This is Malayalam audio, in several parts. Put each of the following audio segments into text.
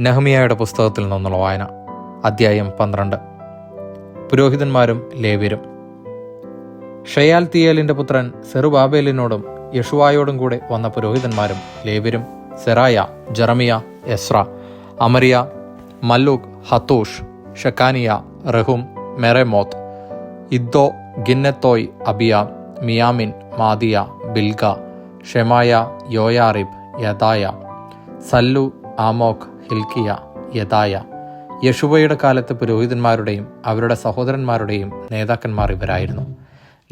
നെഹമിയായുടെ പുസ്തകത്തിൽ നിന്നുള്ള വായന അദ്ധ്യായം പന്ത്രണ്ട്. പുരോഹിതന്മാരും ലേവ്യരും. ഷയാൽ തിയേലിന്റെ പുത്രൻ സെറുബാബേലിനോടും യഷുവായോടും കൂടെ വന്ന പുരോഹിതന്മാരും ലേവ്യരും സെറായ ജറമിയ എസ്ര അമരിയ മല്ലൂഖ് ഹത്തൂഷ് ഷക്കാനിയ റഹും മെറെമോത്ത് ഇദ്ദോ ഗിന്നത്തോയ് അബിയ മിയാമിൻ മാദിയ ബിൽഗ ഷെമായ യോയാറിബ് യദായ സല്ലു ആമോക് ഹിൽക്കിയ യദായ യശുവയുടെ കാലത്ത് പുരോഹിതന്മാരുടെയും അവരുടെ സഹോദരന്മാരുടെയും നേതാക്കന്മാർ ഇവരായിരുന്നു.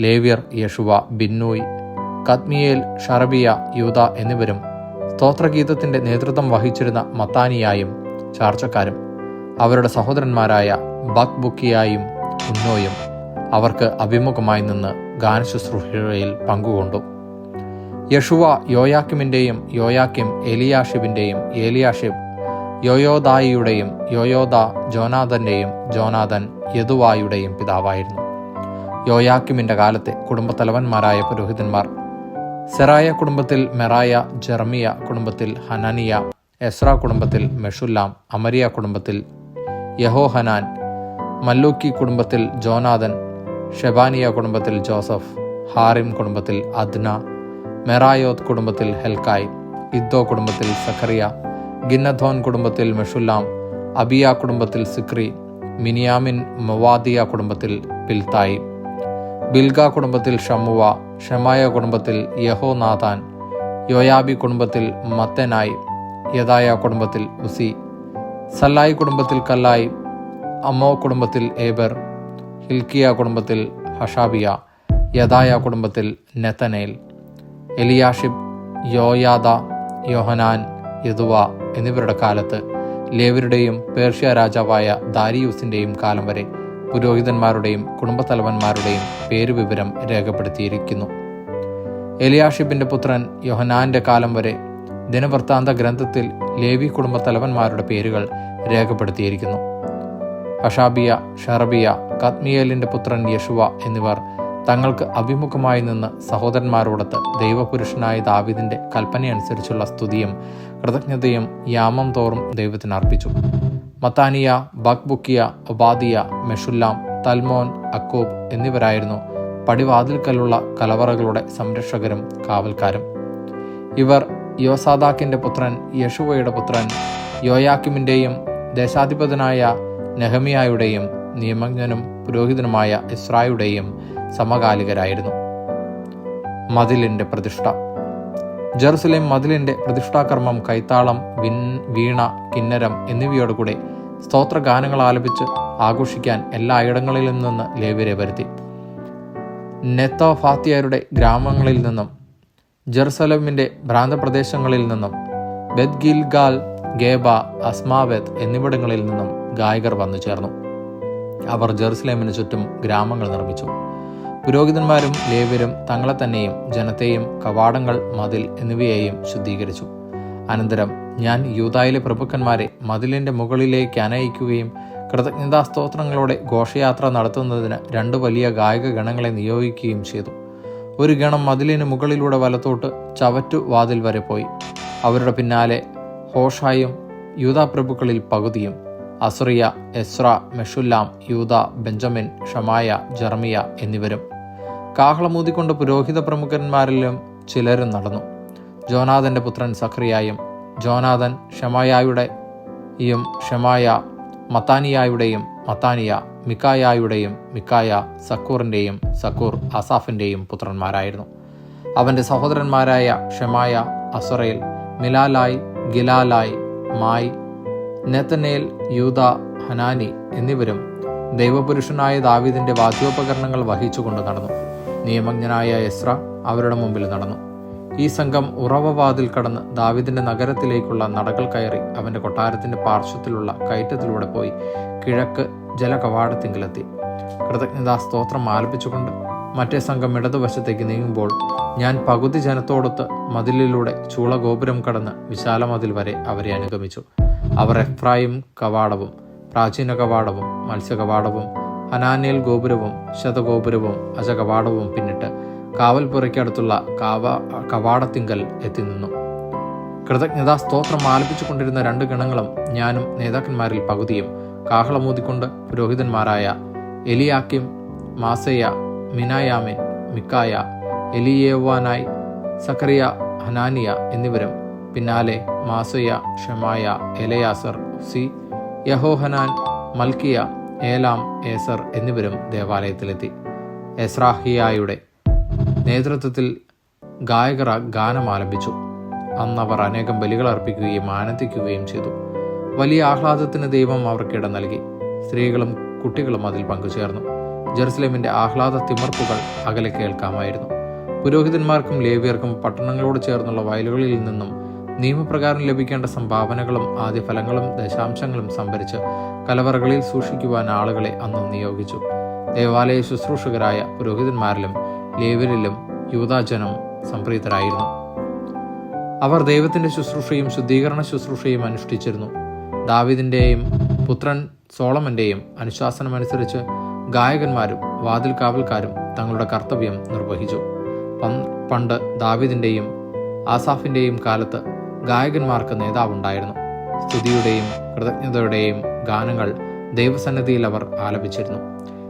ലേവ്യർ യഷുവ ബിന്നൂയ് കത്മിയേൽ ഷറബിയ യൂത എന്നിവരും സ്തോത്രഗീതത്തിന്റെ നേതൃത്വം വഹിച്ചിരുന്ന മത്താനിയായും ചാർച്ചക്കാരും അവരുടെ സഹോദരന്മാരായ ബക് ബുക്കിയായും ഉന്നോയും അവർക്ക് അഭിമുഖമായി നിന്ന് ഗാനശുശ്രൂഷയിൽ പങ്കുകൊണ്ടു. യഷുവ യോയാക്കിമിന്റെയും യോയാക്കിം എലിയാഷിബിന്റെയും ഏലിയാഷിബ് യോയോദായിയുടെയും യോയോദ ജോനാഥന്റെയും ജോനാഥൻ യദുവായുടെയും പിതാവായിരുന്നു. യോയാക്കിമിന്റെ കാലത്തെ കുടുംബത്തലവന്മാരായ പുരോഹിതന്മാർ സെറായ കുടുംബത്തിൽ മെറായ ജെർമിയ കുടുംബത്തിൽ ഹനാനിയ എസ്ര കുടുംബത്തിൽ മെഷുല്ലാം അമരിയ കുടുംബത്തിൽ യഹോഹനാൻ മല്ലൂക്കി കുടുംബത്തിൽ ജോനാഥൻ ഷെബാനിയ കുടുംബത്തിൽ ജോസഫ് ഹാറിം കുടുംബത്തിൽ അദ്ന മെറായോത്ത് കുടുംബത്തിൽ ഹെൽക്കായ് ഇദ്ദോ കുടുംബത്തിൽ സഖറിയ ഗിന്നഥോൻ കുടുംബത്തിൽ മെഷുല്ലാം അബിയ കുടുംബത്തിൽ സിക്രി മിനിയാമിൻ മവാദിയ കുടുംബത്തിൽ പിൽത്തായി ബിൽഗ കുടുംബത്തിൽ ഷമുവ ഷമായ കുടുംബത്തിൽ യഹോനാഥാൻ യോയാബി കുടുംബത്തിൽ മത്തനായി യദായ കുടുംബത്തിൽ ഉസി സല്ലായി കുടുംബത്തിൽ കല്ലായി അമ്മോ കുടുംബത്തിൽ ഏബർ ഹിൽക്കിയ കുടുംബത്തിൽ ഹഷാബിയ യദായ കുടുംബത്തിൽ നെത്തനേൽ. എലിയാഷിബ് യോയാദ യോഹനാൻ യദുവ എന്നിവരുടെ കാലത്ത് ലേവരുടെയും പേർഷ്യ രാജാവായ ദാരിയൂസിന്റെയും കാലം വരെ പുരോഹിതന്മാരുടെയും കുടുംബത്തലവന്മാരുടെയും പേരുവിവരം രേഖപ്പെടുത്തിയിരിക്കുന്നു. എലിയാഷിബിന്റെ പുത്രൻ യോഹനാന്റെ കാലം വരെ ദിനവൃത്താന്ത ഗ്രന്ഥത്തിൽ ലേവി കുടുംബത്തലവന്മാരുടെ പേരുകൾ രേഖപ്പെടുത്തിയിരിക്കുന്നു. ഹഷാബിയ ഷറബിയ കത്മിയേലിന്റെ പുത്രൻ യഷുവ എന്നിവർ തങ്ങൾക്ക് അഭിമുഖമായി നിന്ന് സഹോദരന്മാരോടൊത്ത് ദൈവപുരുഷനായ ദാവിദിന്റെ കൽപ്പനയനുസരിച്ചുള്ള സ്തുതിയും കൃതജ്ഞതയും യാമം തോറും ദൈവത്തിന് അർപ്പിച്ചു. മത്താനിയ ബക്ബുക്കിയ ഒബാദിയ മെഷുല്ലാം തൽമോൻ അക്കൂബ് എന്നിവരായിരുന്നു പടിവാതിൽക്കലുള്ള കലവറകളുടെ സംരക്ഷകരും കാവൽക്കാരും. ഇവർ യോസാദാക്കിന്റെ പുത്രൻ യഷുവയുടെ പുത്രൻ യോയാക്കിമിന്റെയും ദേശാധിപതനായ നെഹമിയായുടെയും നിയമജ്ഞനും പുരോഹിതനുമായ ഇസ്രായുടെയും സമകാലികരായിരുന്നു. മതിലിന്റെ പ്രതിഷ്ഠ. ജെറുസലേം മതിലിന്റെ പ്രതിഷ്ഠാകർമ്മം കൈത്താളം വിൻ വീണ കിന്നരം എന്നിവയോടുകൂടെ സ്തോത്രഗാനങ്ങൾ ആലപിച്ച് ആഘോഷിക്കാൻ എല്ലായിടങ്ങളിലും നിന്ന് ലേവ്യരെ വരുത്തി. നെത്തോഫാത്തിയരുടെ ഗ്രാമങ്ങളിൽ നിന്നും ജെറുസലമിന്റെ ഭ്രാന്തപ്രദേശങ്ങളിൽ നിന്നും ബെത് ഗിൽഗാൽ ഗേബ അസ്മാവെത് എന്നിവിടങ്ങളിൽ നിന്നും ഗായകർ വന്നു ചേർന്നു. അവർ ജെറുസലേമിന് ചുറ്റും ഗ്രാമങ്ങൾ നിർമ്മിച്ചു. പുരോഹിതന്മാരും ലേവ്യരും തങ്ങളെ തന്നെയും ജനത്തെയും കവാടങ്ങൾ മതിൽ എന്നിവയെയും ശുദ്ധീകരിച്ചു. അനന്തരം ഞാൻ യൂതായിലെ പ്രഭുക്കന്മാരെ മതിലിന്റെ മുകളിലേക്ക് അനയിക്കുകയും കൃതജ്ഞതാസ്തോത്രങ്ങളോടെ ഘോഷയാത്ര നടത്തുന്നതിന് രണ്ട് വലിയ ഗായക ഗണങ്ങളെ നിയോഗിക്കുകയും ചെയ്തു. ഒരു ഗണം മതിലിന് മുകളിലൂടെ വലത്തോട്ട് ചവറ്റു വാതിൽ വരെ പോയി. അവരുടെ പിന്നാലെ ഹോഷായും യൂതാപ്രഭുക്കളിൽ പകുതിയും അസുറിയ എസ്ര മെഷുല്ലാം യൂത ബെഞ്ചമിൻ ഷമായ ജർമിയ എന്നിവരും. കാഹളമൂതിക്കൊണ്ട് പുരോഹിത പ്രമുഖന്മാരിലും ചിലരും നടന്നു. ജോനാഥന്റെ പുത്രൻ സഖറിയായും ജോനാഥൻ ഷമായായുടെയും ഷമായ മത്താനിയായുടെയും മത്താനിയ മിക്കായായുടെയും മിക്കായ സക്കൂറിന്റെയും സക്കൂർ അസാഫിന്റെയും പുത്രന്മാരായിരുന്നു. അവന്റെ സഹോദരന്മാരായ ഷമായ അസുറയിൽ മിലാലായ് ഗിലാലായ് മായി നെത്തനേൽ യൂത ഹനാനി എന്നിവരും ദൈവപുരുഷനായ ദാവീദിന്റെ വാദ്യോപകരണങ്ങൾ വഹിച്ചുകൊണ്ട് നടന്നു. നിയമജ്ഞനായ എസ്ര അവരുടെ മുമ്പിൽ നടന്നു. ഈ സംഘം ഉറവവാതിൽ കടന്ന് ദാവിദിന്റെ നഗരത്തിലേക്കുള്ള നടകൾ കയറി അവന്റെ കൊട്ടാരത്തിന്റെ പാർശ്വത്തിലുള്ള കയറ്റത്തിലൂടെ പോയി കിഴക്ക് ജലകവാടത്തിങ്കിലെത്തി. കൃതജ്ഞതാ സ്തോത്രം ആലപിച്ചുകൊണ്ട് മറ്റേ സംഘം ഇടതുവശത്തേക്ക് നീങ്ങുമ്പോൾ ഞാൻ പകുതി ജനത്തോടൊത്ത് മതിലിലൂടെ ചൂളഗോപുരം കടന്ന് വിശാലമതിൽ വരെ അവരെ അനുഗമിച്ചു. അവർ എഫ്രായിം കവാടവും പ്രാചീന കവാടവും മത്സ്യകവാടവും അനാനേൽ ഗോപുരവും ശതഗോപുരവും അജകവാടവും പിന്നിട്ട് കാവൽപ്പുറയ്ക്കടുത്തുള്ള കാവ കവാടത്തിങ്കൽ എത്തി നിന്നു കൃതജ്ഞതാ സ്തോത്രം ആലപിച്ചുകൊണ്ടിരുന്ന രണ്ട് ഗണങ്ങളും ഞാനും നേതാക്കന്മാരിൽ പകുതിയും കാഹളമൂതിക്കൊണ്ട് പുരോഹിതന്മാരായ എലിയാക്കിം മാസയ മിനായാമിൻ മിക്കായ എലിയേവാനായി സക്കറിയ ഹനാനിയ എന്നിവരും പിന്നാലെ മാസയ ഷമായ എലയാസർ സി യഹോഹനാൻ മൽക്കിയ ഏലാം ഏസർ എന്നിവരും ദേവാലയത്തിലെത്തി. എസ്രാഹിയായുടെ നേതൃത്വത്തിൽ ഗായകർ ഗാനം ആലപിച്ചു. അന്നവർ അനേകം ബലികൾ അർപ്പിക്കുകയും ആനന്ദിക്കുകയും ചെയ്തു. വലിയ ആഹ്ലാദത്തിന് ദൈവം അവർക്കിട നൽകി. സ്ത്രീകളും കുട്ടികളും അതിൽ പങ്കുചേർന്നു. ജെറുസലേമിന്റെ ആഹ്ലാദ തിമർപ്പുകൾ അകലെ കേൾക്കാമായിരുന്നു. പുരോഹിതന്മാർക്കും ലേവിയർക്കും പട്ടണങ്ങളോട് ചേർന്നുള്ള വയലുകളിൽ നിന്നും നിയമപ്രകാരം ലഭിക്കേണ്ട സംഭാവനകളും ആദ്യഫലങ്ങളും ദശാംശങ്ങളും സംഭരിച്ച് കലവറകളിൽ സൂക്ഷിക്കുവാൻ ആളുകളെ അന്ന് നിയോഗിച്ചു. ദേവാലയ ശുശ്രൂഷകരായ പുരോഹിതന്മാരിലും ലേവരിലും യൂതാജനം സംപ്രീതരായിരുന്നു. അവർ ദൈവത്തിന്റെ ശുശ്രൂഷയും ശുദ്ധീകരണ ശുശ്രൂഷയും അനുഷ്ഠിച്ചിരുന്നു. ദാവിദിന്റെയും പുത്രൻ സോളമന്റെയും അനുശാസനമനുസരിച്ച് ഗായകന്മാരും വാതിൽ കാവൽക്കാരും തങ്ങളുടെ കർത്തവ്യം നിർവഹിച്ചു. പണ്ട് ദാവിദിന്റെയും ആസാഫിന്റെയും കാലത്ത് ഗായകന്മാർക്ക് നേതാവുണ്ടായിരുന്നു. സ്തുതിയുടെയും കൃതജ്ഞതയുടെയും ഗാനങ്ങൾ ദൈവസന്നദ്ധിയിൽ അവർ ആലപിച്ചിരുന്നു.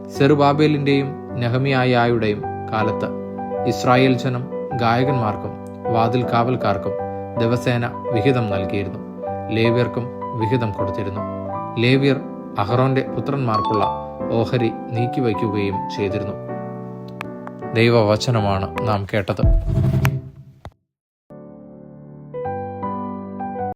സെറുബാബേലിന്റെയും നെഹമിയായുടെയും കാലത്ത് ഇസ്രായേൽ ജനം ഗായകന്മാർക്കും വാതിൽ കാവൽക്കാർക്കും ദിവസേന വിഹിതം നൽകിയിരുന്നു. ലേവ്യർക്കും വിഹിതം കൊടുത്തിരുന്നു. ലേവ്യർ അഹ്റോന്റെ പുത്രന്മാർക്കുള്ള ഓഹരി നീക്കിവയ്ക്കുകയും ചെയ്തിരുന്നു. ദൈവവചനമാണ് നാം കേട്ടത്.